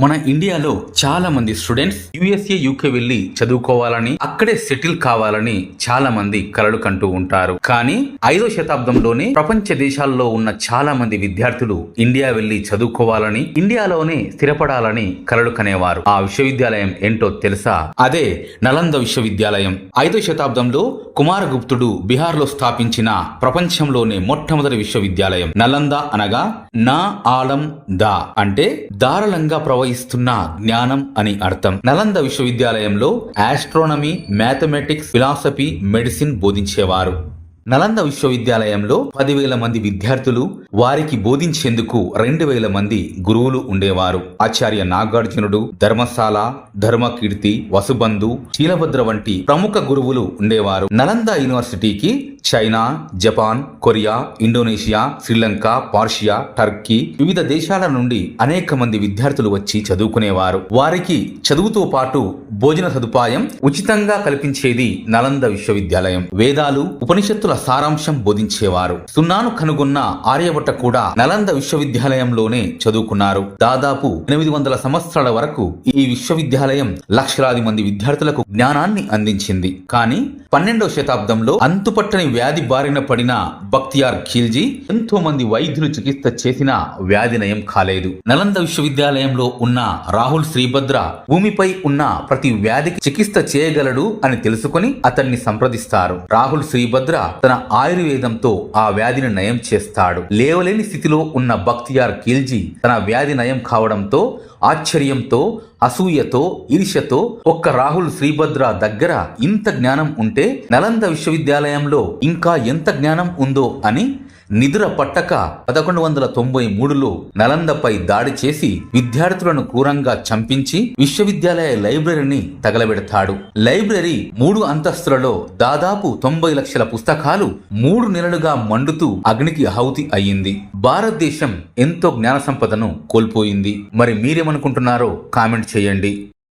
మన ఇండియాలో చాలా మంది స్టూడెంట్స్ యుఎస్ఏ యూకే వెళ్ళి చదువుకోవాలని అక్కడే సెటిల్ కావాలని చాలా మంది కలలు కంటూ ఉంటారు. కానీ ఐదో శతాబ్దంలోనే ప్రపంచ దేశాల్లో ఉన్న చాలా మంది విద్యార్థులు ఇండియా వెళ్ళి చదువుకోవాలని ఇండియాలోనే స్థిరపడాలని కలలు కనేవారు. ఆ విశ్వవిద్యాలయం ఏంటో తెలుసా? అదే నలంద విశ్వవిద్యాలయం. ఐదో శతాబ్దంలో కుమారగుప్తుడు బీహార్లో స్థాపించిన ప్రపంచంలోనే మొట్టమొదటి విశ్వవిద్యాలయం. నలంద అనగా నా ఆలం దా అంటే దారళంగా ప్రవహిస్తున్న జ్ఞానం అని అర్థం. నలంద విశ్వవిద్యాలయంలో ఆస్ట్రోనమీ మ్యాథమెటిక్స్ ఫిలాసఫీ మెడిసిన్ బోధించేవారు. నలంద విశ్వవిద్యాలయంలో పదివేల మంది విద్యార్థులు వారికి బోధించేందుకు రెండు వేల మంది గురువులు ఉండేవారు. ఆచార్య నాగార్జునుడు ధర్మశాల ధర్మకీర్తి వసుబంధు శీలభద్ర వంటి ప్రముఖ గురువులు ఉండేవారు. నలంద యూనివర్సిటీకి China Japan Korea Indonesia Sri Lanka Persia Turkey వివిధ దేశాల నుండి అనేక మంది విద్యార్థులు వచ్చి చదువుకునేవారు. వారికి చదువుతో పాటు భోజన సదుపాయం ఉచితంగా కల్పించేది నలంద విశ్వవిద్యాలయం. వేదాలు ఉపనిషత్తుల సారాంశం బోధించేవారు. సున్నాను కనుగొన్న ఆర్యభట్ట కూడా నలంద విశ్వవిద్యాలయంలోనే చదువుకున్నారు. దాదాపు ఎనిమిది వందల సంవత్సరాల వరకు ఈ విశ్వవిద్యాలయం లక్షలాది మంది విద్యార్థులకు జ్ఞానాన్ని అందించింది. కానీ పన్నెండవ శతాబ్దంలో అంతుపట్టని వ్యాధి బారిన పడిన బక్తియార్ ఖిల్జీ ఎంతో మంది వైద్యులు చికిత్స చేసినా వ్యాధి నయం కాలేదు. నలంద విశ్వవిద్యాలయంలో ఉన్న రాహుల్ శ్రీభద్ర భూమిపై ఉన్న ప్రతి వ్యాధికి చికిత్స చేయగలడు అని తెలుసుకొని అతన్ని సంప్రదిస్తారు. రాహుల్ శ్రీభద్ర తన ఆయుర్వేదంతో ఆ వ్యాధిని నయం చేస్తాడు. లేవలేని స్థితిలో ఉన్న బక్తియార్ ఖిల్జీ తన వ్యాధి నయం కావడంతో ఆశ్చర్యంతో అసూయతో ఈర్ష్యతో ఒక్క రాహుల్ శ్రీభద్ర దగ్గర ఇంత జ్ఞానం ఉంటే నలంద విశ్వవిద్యాలయంలో ఇంకా ఎంత జ్ఞానం ఉందో అని నిద్ర పట్టక పదకొండు వందల తొంభై మూడులో నలందపై దాడి చేసి విద్యార్థులను క్రూరంగా చంపించి విశ్వవిద్యాలయ లైబ్రరీని తగలబెడతాడు. లైబ్రరీ మూడు అంతస్తులలో దాదాపు తొంభై లక్షల పుస్తకాలు మూడు నెలలుగా మండుతూ అగ్నికి ఆహుతి అయ్యింది. భారతదేశం ఎంతో జ్ఞాన సంపదను కోల్పోయింది. మరి మీరేమనుకుంటున్నారో కామెంట్ చేయండి.